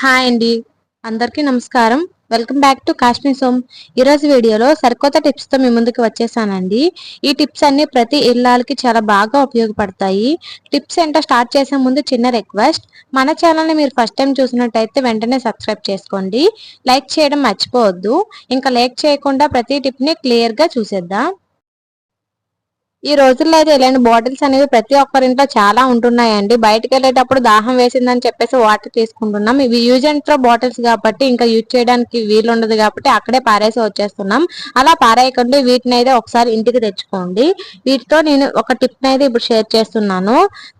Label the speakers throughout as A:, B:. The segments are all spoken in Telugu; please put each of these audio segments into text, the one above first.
A: హాయ్ అండి. అందరికీ నమస్కారం. Welcome back to Kashmir Som. ఈరోజు వీడియోలో సరికొత్త టిప్స్తో మీ ముందుకు వచ్చేసానండి. ఈ టిప్స్ అన్ని ప్రతి ఇళ్ళకి చాలా బాగా ఉపయోగపడతాయి. టిప్స్ ఏంటో స్టార్ట్ చేసే ముందు చిన్న రిక్వెస్ట్. మన ఛానల్ని మీరు ఫస్ట్ టైం చూసినట్టయితే వెంటనే సబ్స్క్రైబ్ చేసుకోండి. లైక్ చేయడం మర్చిపోవద్దు. ఇంకా లైక్ చేయకుండా ప్రతి టిప్ని క్లియర్గా చూసేద్దాం. ఈ రోజుల్లో అయితే ఇలాంటి బాటిల్స్ అనేవి ప్రతి ఒక్కరింట్లో చాలా ఉంటున్నాయండి. బయటకు వెళ్ళేటప్పుడు దాహం వేసిందని చెప్పేసి వాటర్ తీసుకుంటున్నాం. ఇవి యూజ్ అండ్ త్రో బాటిల్స్ కాబట్టి ఇంకా యూజ్ చేయడానికి వీలు ఉండదు కాబట్టి అక్కడే పారేసి వచ్చేస్తున్నాం. అలా పారేయకుండా. వీటిని అయితే ఒకసారి ఇంటికి తెచ్చుకోండి. వీటితో నేను ఒక టిప్ అయితే ఇప్పుడు షేర్ చేస్తున్నాను.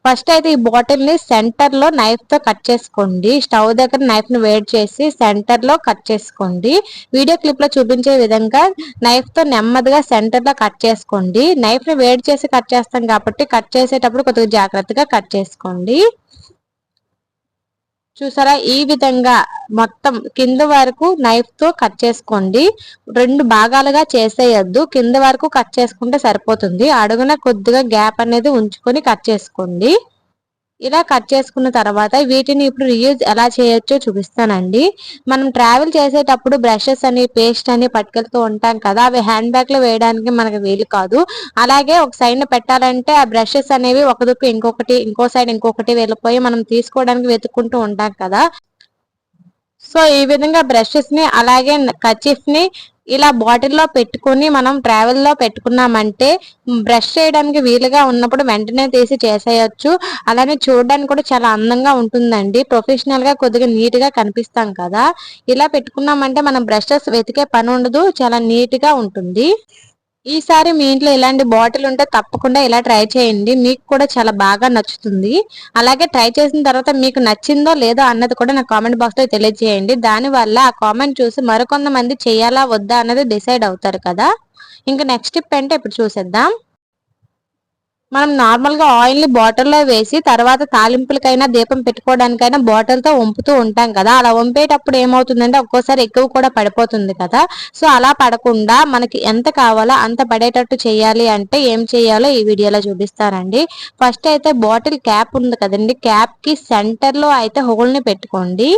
A: ఫస్ట్ అయితే ఈ బాటిల్ని సెంటర్లో నైఫ్తో కట్ చేసుకోండి. స్టవ్ దగ్గర నైఫ్ని వేడి చేసి సెంటర్లో కట్ చేసుకోండి. వీడియో క్లిప్లో చూపించే విధంగా నైఫ్తో నెమ్మదిగా సెంటర్లో కట్ చేసుకోండి. నైఫ్ని వేడి చేసి కట్ చేస్తాం కాబట్టి కట్ చేసేటప్పుడు కొద్దిగా జాగ్రత్తగా కట్ చేసుకోండి. చూసారా? ఈ విధంగా మొత్తం కింద వరకు నైఫ్తో కట్ చేసుకోండి. రెండు భాగాలుగా చేసేయద్దు. కింద వరకు కట్ చేసుకుంటే సరిపోతుంది. అడుగున కొద్దిగా గ్యాప్ అనేది ఉంచుకొని కట్ చేసుకోండి. ఇలా కట్ చేసుకున్న తర్వాత వీటిని ఇప్పుడు రీయూజ్ ఎలా చేయొచ్చో చూపిస్తానండి. మనం ట్రావెల్ చేసేటప్పుడు బ్రషెస్ అని పేస్ట్ అని పట్టుకెళ్తూ ఉంటాం కదా అవి హ్యాండ్ బ్యాగ్లో వేయడానికి మనకు వీలు కాదు. అలాగే ఒక సైడ్ పెట్టాలంటే ఆ బ్రషెస్ అనేవి ఒక దుక్కు ఇంకొకటి ఇంకో సైడ్ ఇంకొకటి వెళ్ళిపోయి మనం తీసుకోవడానికి వెతుక్కుంటూ ఉంటాం కదా. సో ఈ విధంగా బ్రషెస్ని అలాగే కచిఫ్ని ఇలా బాటిల్లో పెట్టుకుని మనం ట్రావెల్లో పెట్టుకున్నామంటే బ్రష్ చేయడానికి వీలుగా ఉన్నప్పుడు వెంటనే తీసి చేసేయచ్చు. అలానే చూడడానికి కూడా చాలా అందంగా ఉంటుందండి. ప్రొఫెషనల్గా కొద్దిగా నీట్గా కనిపిస్తాం కదా. ఇలా పెట్టుకున్నామంటే మనం బ్రషెస్ వెతికే పని ఉండదు. చాలా నీట్గా ఉంటుంది. ఈసారి మీ ఇంట్లో ఇలాంటి బాటిల్ ఉంటే తప్పకుండా ఇలా ట్రై చేయండి. మీకు కూడా చాలా బాగా నచ్చుతుంది. అలాగే ట్రై చేసిన తర్వాత మీకు నచ్చిందో లేదో అన్నది కూడా నా కామెంట్ బాక్స్లో తెలియజేయండి. దాని వల్ల ఆ కామెంట్ చూసి మరికొంతమంది చేయాలా వద్దా అన్నది డిసైడ్ అవుతారు కదా. ఇంకా నెక్స్ట్ టిప్ అంటే ఇప్పుడు చూసేద్దాం. మనం నార్మల్గా ఆయిల్ని బాటిల్లో వేసి తర్వాత తాలింపులకైనా దీపం పెట్టుకోవడానికైనా బాటిల్తో వంపుతూ ఉంటాం కదా. అలా వంపేటప్పుడు ఏమవుతుందంటే ఒక్కోసారి ఎక్కువ కూడా పడిపోతుంది కదా. సో అలా పడకుండా మనకి ఎంత కావాలో అంత పడేటట్టు చేయాలి అంటే ఏం చేయాలో ఈ వీడియోలో చూపిస్తానండి. ఫస్ట్ అయితే బాటిల్ క్యాప్ ఉంది కదండి. క్యాప్కి సెంటర్లో అయితే హోల్ని పెట్టుకోండి.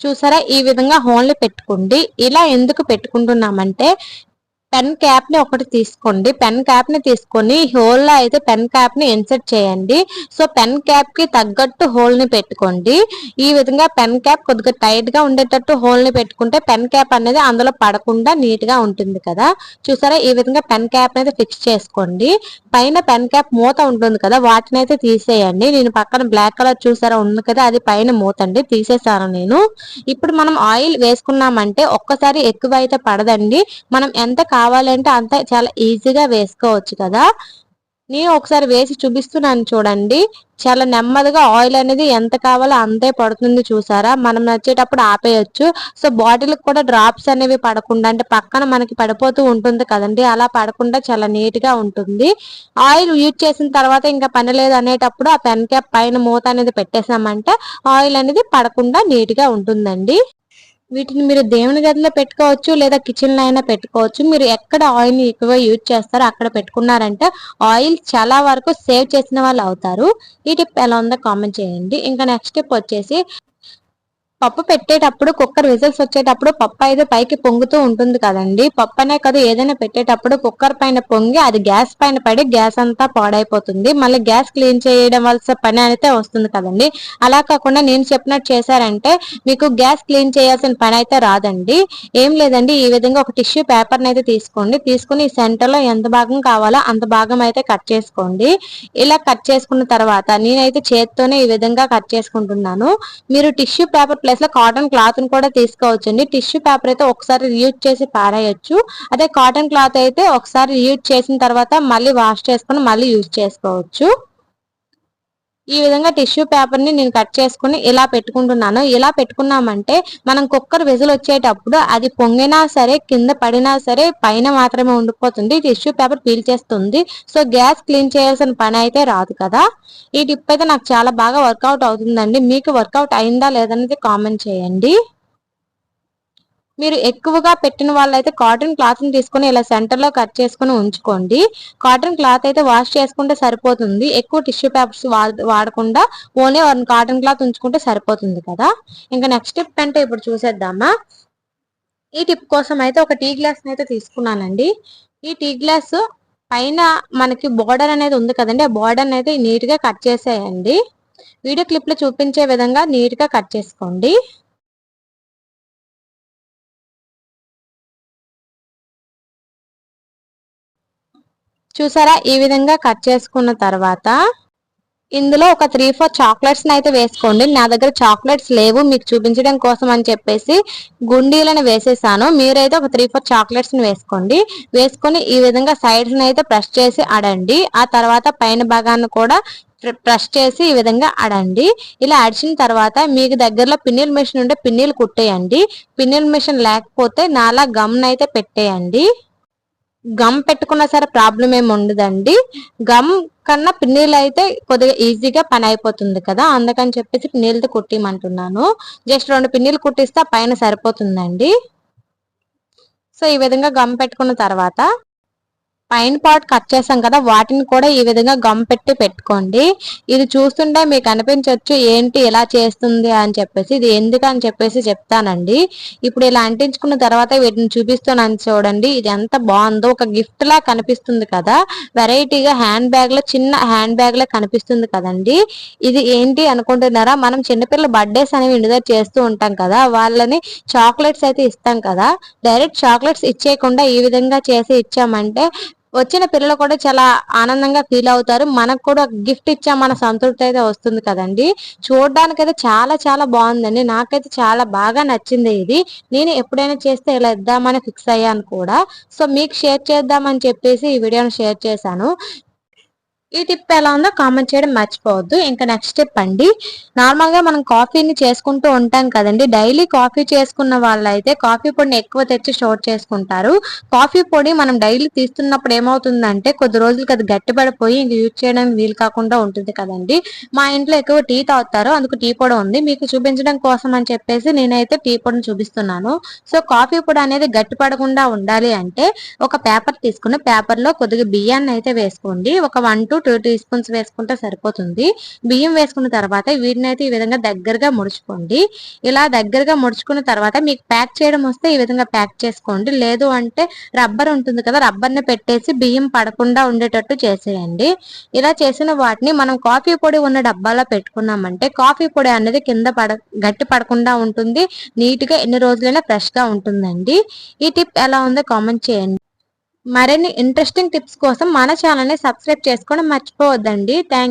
A: చూసారా? ఈ విధంగా హోల్ని పెట్టుకోండి. ఇలా ఎందుకు పెట్టుకుంటున్నామంటే పెన్ క్యాప్ని ఒకటి తీసుకోండి. పెన్ క్యాప్ని తీసుకొని హోల్లో అయితే పెన్ క్యాప్ని ఇన్సర్ట్ చేయండి. సో పెన్ క్యాప్కి తగ్గట్టు హోల్ని పెట్టుకోండి. ఈ విధంగా పెన్ క్యాప్ కొద్దిగా టైట్గా ఉండేటట్టు హోల్ని పెట్టుకుంటే పెన్ క్యాప్ అనేది అందులో పడకుండా నీట్గా ఉంటుంది కదా. చూసారా? ఈ విధంగా పెన్ క్యాప్ అయితే ఫిక్స్ చేసుకోండి. పైన పెన్ క్యాప్ మూత ఉంటుంది కదా వాటిని అయితే తీసేయండి. నేను పక్కన బ్లాక్ కలర్ చూసారా? ఉంది కదా అది పైన మూత అండి తీసేసాను నేను. ఇప్పుడు మనం ఆయిల్ వేసుకున్నామంటే ఒక్కసారి ఎక్కువ అయితే పడదండి. మనం ఎంత కావాలంటే అంత చాలా ఈజీగా వేసుకోవచ్చు కదా. నేను ఒకసారి వేసి చూపిస్తున్నాను చూడండి. చాలా నెమ్మదిగా ఆయిల్ అనేది ఎంత కావాలో అంతే పడుతుంది చూసారా? మనం నచ్చేటప్పుడు ఆపేయచ్చు. సో బాటిల్ కూడా డ్రాప్స్ అనేవి పడకుండా అంటే పక్కన మనకి పడిపోతూ ఉంటుంది కదండి అలా పడకుండా చాలా నీట్గా ఉంటుంది. ఆయిల్ యూజ్ చేసిన తర్వాత ఇంకా పని లేదు అనేటప్పుడు ఆ పెన్ క్యాప్ పైన మూత అనేది పెట్టేసామంటే ఆయిల్ అనేది పడకుండా నీట్గా ఉంటుందండి. వీటిని మీరు దేవుని గదిలో పెట్టుకోవచ్చు లేదా కిచెన్లో అయినా పెట్టుకోవచ్చు. మీరు ఎక్కడ ఆయిల్ని ఎక్కువ యూజ్ చేస్తారో అక్కడ పెట్టుకున్నారంటే ఆయిల్ చాలా వరకు సేవ్ చేసిన వాళ్ళు అవుతారు. ఈ టిప్ ఎలా ఉందో కామెంట్ చేయండి. ఇంకా నెక్స్ట్ టిప్ వచ్చేసి పప్పు పెట్టేటప్పుడు కుక్కర్ విజిల్స్ వచ్చేటప్పుడు పప్పు అయితే పైకి పొంగుతూ ఉంటుంది కదండి. పప్పు అనే కదా ఏదైనా పెట్టేటప్పుడు కుక్కర్ పైన పొంగి అది గ్యాస్ పైన పడి గ్యాస్ అంతా పాడైపోతుంది. మళ్ళీ గ్యాస్ క్లీన్ చేయడం వలసిన పని అయితే వస్తుంది కదండి. అలా కాకుండా నేను చెప్పినట్టు చేశారంటే మీకు గ్యాస్ క్లీన్ చేయాల్సిన పని అయితే రాదండి. ఏం లేదండి ఈ విధంగా ఒక టిష్యూ పేపర్ అయితే తీసుకోండి. తీసుకుని సెంటర్లో ఎంత భాగం కావాలో అంత భాగం అయితే కట్ చేసుకోండి. ఇలా కట్ చేసుకున్న తర్వాత నేనైతే చేత్తోనే ఈ విధంగా కట్ చేసుకుంటున్నాను. మీరు టిష్యూ పేపర్ ప్లేస్లో కాటన్ క్లాత్ను కూడా తీసుకోవచ్చండి. టిష్యూ పేపర్ అయితే ఒకసారి యూజ్ చేసి పారేయచ్చు. అదే కాటన్ క్లాత్ అయితే ఒకసారి రియూజ్ చేసిన తర్వాత మళ్ళీ వాష్ చేసుకుని మళ్ళీ యూజ్ చేసుకోవచ్చు. ఈ విధంగా టిష్యూ పేపర్ని నేను కట్ చేసుకుని ఇలా పెట్టుకుంటున్నాను. ఇలా పెట్టుకున్నామంటే మనం కుక్కర్ విజిల్ వచ్చేటప్పుడు అది పొంగినా సరే కింద పడినా సరే పైన మాత్రమే ఉండిపోతుంది. టిష్యూ పేపర్ పీల్ చేస్తుంది. సో గ్యాస్ క్లీన్ చేయాల్సిన పని అయితే రాదు కదా. ఈ టిప్ అయితే నాకు చాలా బాగా వర్కౌట్ అవుతుందండి. మీకు వర్కౌట్ అయిందా లేదనేది కామెంట్ చేయండి. మీరు ఎక్కువగా పెట్టిన వాళ్ళైతే కాటన్ క్లాత్ని తీసుకొని ఇలా సెంటర్లో కట్ చేసుకుని ఉంచుకోండి. కాటన్ క్లాత్ అయితే వాష్ చేసుకుంటే సరిపోతుంది. ఎక్కువ టిష్యూ పేపర్స్ వాడకుండా ఓన్లీ కాటన్ క్లాత్ ఉంచుకుంటే సరిపోతుంది కదా. ఇంకా నెక్స్ట్ టిప్ అంటే ఇప్పుడు చూసేద్దామా? ఈ టిప్ కోసం అయితే ఒక టీ గ్లాస్ అయితే తీసుకున్నానండి. ఈ టీ గ్లాస్ పైన మనకి బోర్డర్ అనేది ఉంది కదండి. ఆ బోర్డర్ అనేది నీట్గా కట్ చేసేయండి. వీడియో క్లిప్లో చూపించే విధంగా నీట్గా కట్ చేసుకోండి. చూసారా? ఈ విధంగా కట్ చేసుకున్న తర్వాత ఇందులో ఒక త్రీ ఫోర్ చాక్లెట్స్ అయితే వేసుకోండి. నా దగ్గర చాక్లెట్స్ లేవు మీకు చూపించడం కోసం అని చెప్పేసి గుండీలను వేసేసాను. మీరైతే ఒక త్రీ ఫోర్ చాక్లెట్స్ని వేసుకోండి. వేసుకొని ఈ విధంగా సైడ్స్ అయితే ప్రెస్ చేసి అడండి. ఆ తర్వాత పైన భాగాన్ని కూడా ప్రెస్ చేసి ఈ విధంగా అడండి. ఇలా అడిచిన తర్వాత మీకు దగ్గరలో పిన్నిల్ మిషన్ ఉంటే పిన్నిలు కుట్టేయండి. పిన్నిల్ మిషన్ లేకపోతే నాలా గమ్ అయితే పెట్టేయండి. గమ్ పెట్టుకున్నా సరే ప్రాబ్లం ఏమి ఉండదండి. గమ్ కన్నా పిన్నీళ్ళు అయితే కొద్దిగా ఈజీగా పని అయిపోతుంది కదా. అందుకని చెప్పేసి పిన్నీళ్ళతో కుట్టిమంటున్నాను. జస్ట్ రెండు పిన్నీళ్ళు కుట్టిస్తే పైన సరిపోతుందండి. సో ఈ విధంగా గమ్ పెట్టుకున్న తర్వాత పైన పార్ట్ కట్ చేసాం కదా వాటిని కూడా ఈ విధంగా గమ్ పెట్టి పెట్టుకోండి. ఇది చూస్తుంటే మీకు అనిపించవచ్చు ఏంటి ఇలా చేస్తుంది అని చెప్పేసి ఇది ఎందుకు అని చెప్పేసి చెప్తానండి. ఇప్పుడు ఇలా అంటించుకున్న తర్వాత వీటిని చూపిస్తున్నాను చూడండి ఇది ఎంత బాగుందో ఒక గిఫ్ట్ లా కనిపిస్తుంది కదా. వెరైటీగా హ్యాండ్ బ్యాగ్లో చిన్న హ్యాండ్ బ్యాగ్ లా కనిపిస్తుంది కదండి. ఇది ఏంటి అనుకుంటున్నారా? మనం చిన్నపిల్లల బర్త్డేస్ అనేవి ఇంటి చేస్తూ ఉంటాం కదా వాళ్ళని చాక్లెట్స్ అయితే ఇస్తాం కదా. డైరెక్ట్ చాక్లెట్స్ ఇచ్చేయకుండా ఈ విధంగా చేసి ఇచ్చామంటే వచ్చిన పిల్లలు కూడా చాలా ఆనందంగా ఫీల్ అవుతారు. మనకు కూడా గిఫ్ట్ ఇచ్చా మన సంతృప్తి అయితే వస్తుంది కదండి. చూడడానికి అయితే చాలా చాలా బాగుందండి. నాకైతే చాలా బాగా నచ్చింది ఇది. నేను ఎప్పుడైనా చేస్తే ఇలా ఇద్దామని ఫిక్స్ అయ్యాను కూడా. సో మీకు షేర్ చేద్దామని చెప్పేసి ఈ వీడియోని షేర్ చేశాను. ఈ టిప్ ఎలా ఉందో కామెంట్ చేయడం మర్చిపోవద్దు. ఇంకా నెక్స్ట్ టిప్ అండి. నార్మల్గా మనం కాఫీని చేసుకుంటూ ఉంటాం కదండి. డైలీ కాఫీ చేసుకున్న వాళ్ళైతే కాఫీ పొడిని ఎక్కువ తెచ్చి స్టోర్ చేసుకుంటారు. కాఫీ పొడి మనం డైలీ తీస్తున్నప్పుడు ఏమవుతుందంటే కొద్ది రోజులకి అది గట్టిపడిపోయి ఇంక యూజ్ చేయడానికి వీలు కాకుండా ఉంటుంది కదండి. మా ఇంట్లో ఎక్కువ టీ తాగుతారు. అందుకు టీ పొడి ఉంది. మీకు చూపించడం కోసం అని చెప్పేసి నేనైతే టీ పొడిని చూపిస్తున్నాను. సో కాఫీ పొడి అనేది గట్టిపడకుండా ఉండాలి అంటే ఒక పేపర్ తీసుకుని పేపర్లో కొద్దిగా బియ్యాన్ని అయితే వేసుకోండి. ఒక one to two teaspoons వేసుకుంటే సరిపోతుంది. బియ్యం వేసుకున్న తర్వాత వీటిని అయితే ఈ విధంగా దగ్గరగా ముడుచుకోండి. ఇలా దగ్గరగా ముడుచుకున్న తర్వాత మీకు ప్యాక్ చేయడం వస్తే ఈ విధంగా ప్యాక్ చేసుకోండి. లేదు అంటే రబ్బర్ ఉంటుంది కదా రబ్బర్ని పెట్టేసి బియ్యం పడకుండా ఉండేటట్టు చేసేయండి. ఇలా చేసిన వాటిని మనం కాఫీ పొడి ఉన్న డబ్బాలో పెట్టుకున్నామంటే కాఫీ పొడి అనేది కింద పడ గట్టి పడకుండా ఉంటుంది. నీట్గా ఎన్ని రోజులైనా ఫ్రెష్గా ఉంటుందండి. ఈ టిప్ ఎలా ఉందో కామెంట్ చేయండి. మరిన్ని ఇంట్రెస్టింగ్ టిప్స్ కోసం మన ఛానల్ని సబ్స్క్రైబ్ చేసుకోవడం మర్చిపోవద్దండి. థ్యాంక్